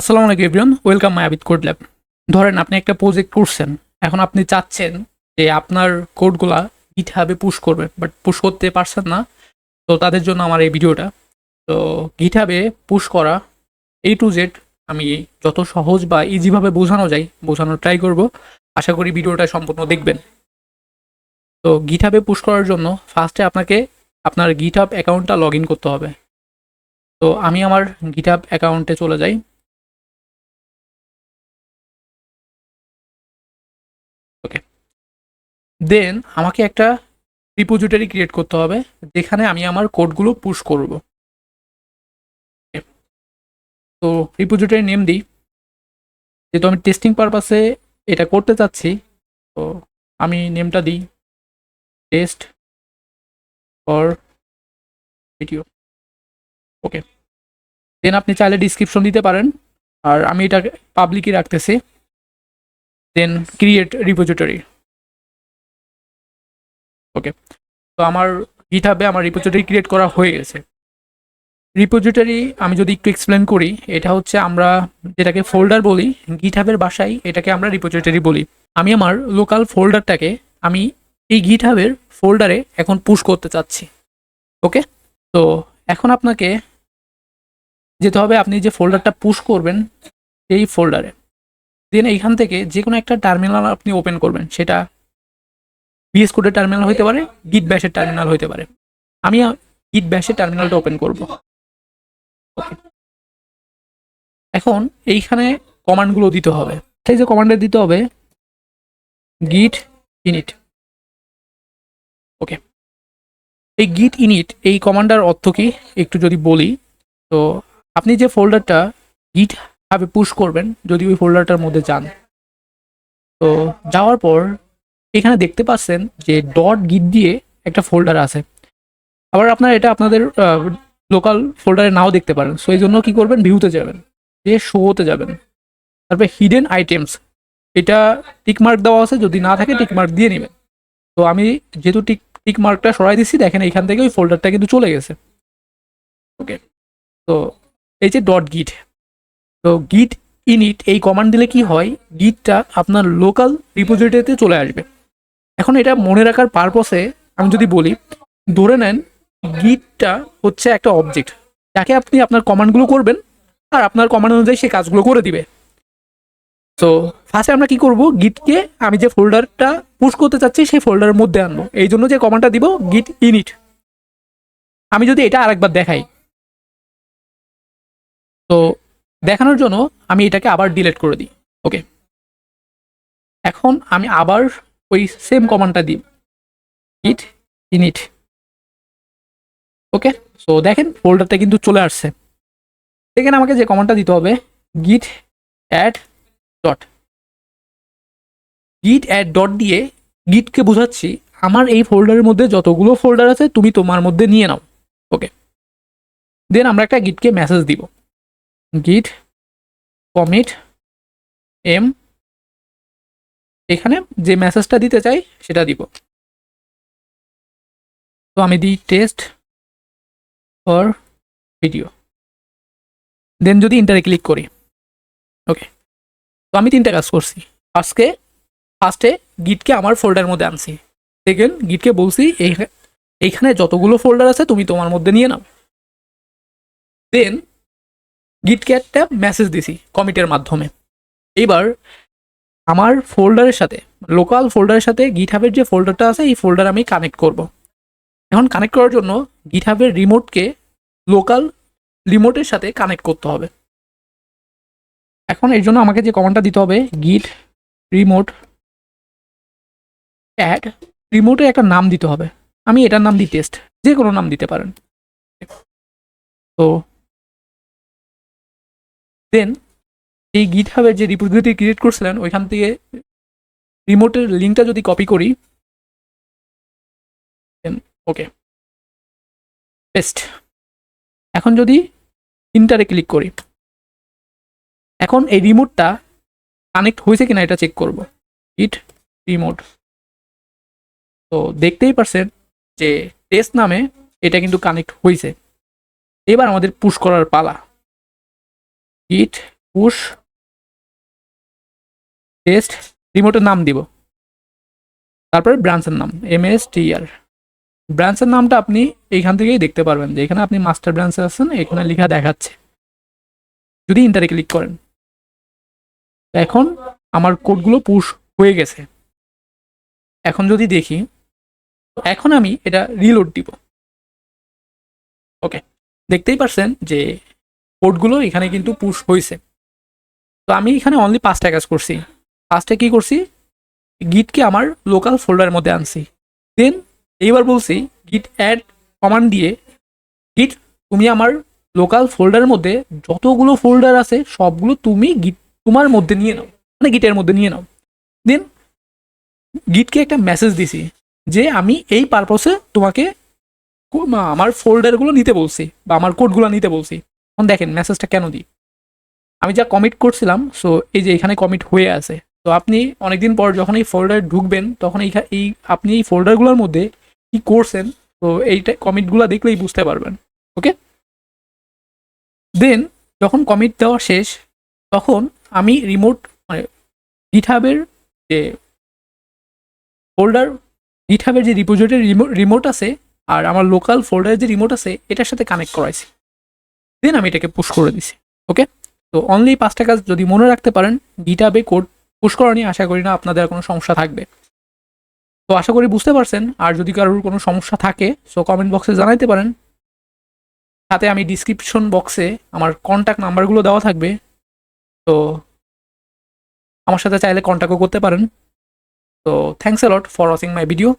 আসসালামু আলাইকুম everyone, welcome my Abid code lab. ধরেন আপনি একটা প্রজেক্ট করছেন, এখন আপনি চাচ্ছেন যে আপনার কোডগুলা গিটহাবে পুশ করবে বাট পুশ করতে পারছেন না, তো তাদের জন্য আমার এই ভিডিওটা। তো গিটহাবে পুশ করা এই টু জেড আমি যত সহজ বা ইজিভাবে বোঝানো যায়, বোঝানোর ট্রাই করব। আশা করি ভিডিওটা সম্পূর্ণ দেখবেন। তো গিটহাবে পুশ করার জন্য ফার্স্টে আপনাকে আপনার গিটহাব অ্যাকাউন্টটা লগ করতে হবে। তো আমি আমার গিটহাব অ্যাকাউন্টে চলে যাই। দেন আমাকে একটা রিপোজিটরি ক্রিয়েট করতে হবে, যেখানে আমি আমার কোডগুলো পুশ করব। তো রিপোজিটরি নেম দিই। যেহেতু আমি টেস্টিং পারপাসে এটা করতে চাচ্ছি, তো আমি নেমটা দিই। Test for video okay then আপনি চাইলে ডিসক্রিপশন দিতে পারেন। আর আমি এটা পাবলিকই রাখতেছি। Then create repository okay? তো আমার গিটহাবে আমার রিপোজিটরি ক্রিয়েট করা হয়ে গেছে। রিপোজিটরি আমি যদি একটু এক্সপ্লেন করি, এটা হচ্ছে আমরা যেটাকে ফোল্ডার বলি গিটহাবের বাসায় এটাকে আমরা রিপোজিটরি বলি। আমি আমার লোকাল ফোল্ডারটাকে আমি এই গিটহাবের ফোল্ডারে এখন পুশ করতে চাচ্ছি। ওকে? তো এখন আপনাকে যেতে হবে, আপনি যে ফোল্ডারটা পুশ করবেন এই ফোল্ডারে দেন এইখান থেকে যে কোনো একটা টার্মিনাল আপনি ওপেন করবেন, সেটা বিএস কোডের টার্মিনাল হতে পারে গিট ব্যাশের টার্মিনাল হতে পারে। আমি গিট ব্যাশের টার্মিনালটা ওপেন করব। এখন এইখানে কমান্ডগুলো দিতে হবে। সেই যে কমান্ডে দিতে হবে গিট ইনিট ওকে এই গিট ইনিট এই কমান্ডার অর্থ কি? একটু যদি বলি, তো আপনি যে ফোল্ডারটা গিট ভাবে পুশ করবেন, যদি ওই ফোল্ডারটার মধ্যে যান, তো যাওয়ার পর এখানে দেখতে পাচ্ছেন যে ডট গিট দিয়ে একটা ফোল্ডার আছে। আবার আপনারা এটা আপনাদের লোকাল ফোল্ডারে নাও দেখতে পারেন। সো এই জন্য কী করবেন? ভিউতে যাবেন। যে শোতে যাবেন। তারপরে হিডেন আইটেমস এটা টিক মার্ক দেওয়া আছে। যদি না থাকে টিকমার্ক দিয়ে নেবেন। তো আমি যেহেতু টিক টিকমার্কটা সরাই দিচ্ছি, দেখেন এখান থেকে ওই ফোল্ডারটা কিন্তু চলে গেছে। ওকে তো এই যে ডট গিট তো গিট ইনিট এই কমান্ড দিলে কি হয়? গিটটা আপনার লোকাল রিপোজিটরিতে চলে আসবে। এখন এটা মনে রাখার পারপসে আমি যদি বলি, ধরে নেন গিটটা হচ্ছে একটা অবজেক্ট যাকে আপনি আপনার কমান্ডগুলো করবেন, আর আপনার কমান্ড অনুযায়ী সে কাজগুলো করে দিবে। তো ফার্স্টে আমরা কি করব? গিটকে আমি যে ফোল্ডারটা পুশ করতে চাচ্ছি, সেই ফোল্ডারের মধ্যে আনব। এই জন্য যে কমান্ডটা দিব গিট ইনিট আমি যদি এটা আরেকবার দেখাই। তো দেখানোর জন্য আমি এটাকে আবার ডিলিট করে দিই। ওকে এখন আমি আবার ওই সেম কমান্ডটা দিই। গিট ইনিট ওকে সো দেখেন ফোল্ডারটা কিন্তু চলে আসছে। দেখেন, আমাকে যে কমান্ডটা দিতে হবে git add dot git add dot দিয়ে গিটকে বোঝাচ্ছি, আমার এই ফোল্ডারের মধ্যে যতগুলো ফোল্ডার আছে, তুমি তোমার মধ্যে নিয়ে নাও। ওকে দেন আমরা একটা গিটকে মেসেজ দিব। গিট কমিট এম এখানে যে মেসেজটা দিতে চাই, সেটা দিব। তো আমি দিই টেস্ট ফর ভিডিও দেন যদি ইন্টারে ক্লিক করি ওকে তো আমি তিনটা কাজ করছি। ফার্স্টকে ফার্স্টে গিটকে আমার ফোল্ডার মধ্যে আনছি। সেকেন্ড গিটকে বলছি, এই, এইখানে যতগুলো ফোল্ডার আছে, তুমি তোমার মধ্যে নিয়ে নাও। দেন গিটকে একটা মেসেজ দিছি কমিটের মাধ্যমে। এইবার আমার ফোল্ডারের সাথে লোকাল ফোল্ডারের সাথে গিটহাবের যে ফোল্ডারটা আছে, এই ফোল্ডার আমি কানেক্ট করব। এখন কানেক্ট করার জন্য গিট হাবের রিমোটকে লোকাল রিমোটের সাথে কানেক্ট করতে হবে। এখন এর জন্য আমাকে যে কমান্ডটা দিতে হবে গিট রিমোট অ্যাড রিমোটে একটা নাম দিতে হবে। আমি এটার নাম দিই টেস্ট যে কোনো নাম দিতে পারেন। তো দেন এই গিট হাবের যে রিপোজিটরি ক্রিয়েট করছিলেন, ওইখান থেকে রিমোটের লিঙ্কটা যদি কপি করি ওকে পেস্ট এখন যদি ইন্টারে ক্লিক করি, এখন এই রিমোটটা কানেক্ট হয়েছে কিনা এটা চেক করব। ইট রিমোট তো দেখতেই পারছেন যে টেস্ট নামে এটা কিন্তু কানেক্ট হয়েছে। এবার আমাদের পুশ করার পালা। ইট পুশ টেস্ট রিমোটের নাম দিব। তারপরে ব্রাঞ্চের নাম এম এস টি আর ব্রাঞ্চের নামটা আপনি এইখান থেকেই দেখতে পারবেন যে এখানে আপনি মাস্টার ব্রাঞ্চে আছেন, এখানে লেখা দেখাচ্ছে। যদি ইন্টারে ক্লিক করেন। এখন আমার কোডগুলো পুশ হয়ে গেছে। এখন যদি দেখি, এখন আমি এটা রিলোড দিব। ওকে দেখতেই পারছেন যে কোডগুলো এখানে কিন্তু পুশ হয়েছে তো আমি এখানে অনলি পাঁচটা কাজ করছি। পাঁচটা কি করছি? গিটকে আমার লোকাল ফোল্ডারের মধ্যে আনছি। দেন এইবার বলছি গিট অ্যাড কমান্ড দিয়ে গিট তুমি আমার লোকাল ফোল্ডারের মধ্যে যতগুলো ফোল্ডার আছে, সবগুলো তুমি গিট তোমার মধ্যে নিয়ে নাও। মানে গিটের মধ্যে নিয়ে নাও। দেন গিটকে একটা মেসেজ দিছি, যে আমি এই পারপসে তোমাকে আমার ফোল্ডারগুলো নিতে বলছি, বা আমার কোডগুলো নিতে বলছি। এখন দেখেন মেসেজটা কেন দিই? আমি যা কমিট করছিলাম সো এই যে এখানে কমিট হয়ে আছে তো আপনি অনেকদিন পর যখন এই ফোল্ডার ঢুকবেন, তখন এই এই আপনি এই ফোল্ডারগুলোর মধ্যে কি করছেন, তো এইটা কমিটগুলো দেখলেই বুঝতে পারবেন ওকে দেন যখন কমিট দেওয়া শেষ, তখন আমি রিমোট মানে গিটহাবের যে ফোল্ডার গিটহাবের যে রিপোজিটরি রিমোট আছে, আর আমার লোকাল ফোল্ডারের যে রিমোট আছে, এটার সাথে কানেক্ট করাইছি। দেন আমি এটাকে পুশ করে দিছি ওকে তো অনলি পাঁচটা কাজ যদি মনে রাখতে পারেন গিটাবে কোড পুশ করা নিয়ে আশা করি না আপনাদের কোনো সমস্যা থাকবে। তো আশা করি বুঝতে পারছেন, আর যদি কারোর কোনো সমস্যা থাকে সো কমেন্ট বক্সে জানাইতে পারেন। সাথে আমি ডিসক্রিপশন বক্সে আমার কন্ট্যাক্ট নাম্বারগুলো দেওয়া থাকবে। তো আমার সাথে চাইলে কন্ট্যাক্টও করতে পারেন। তো thanks a lot for watching my video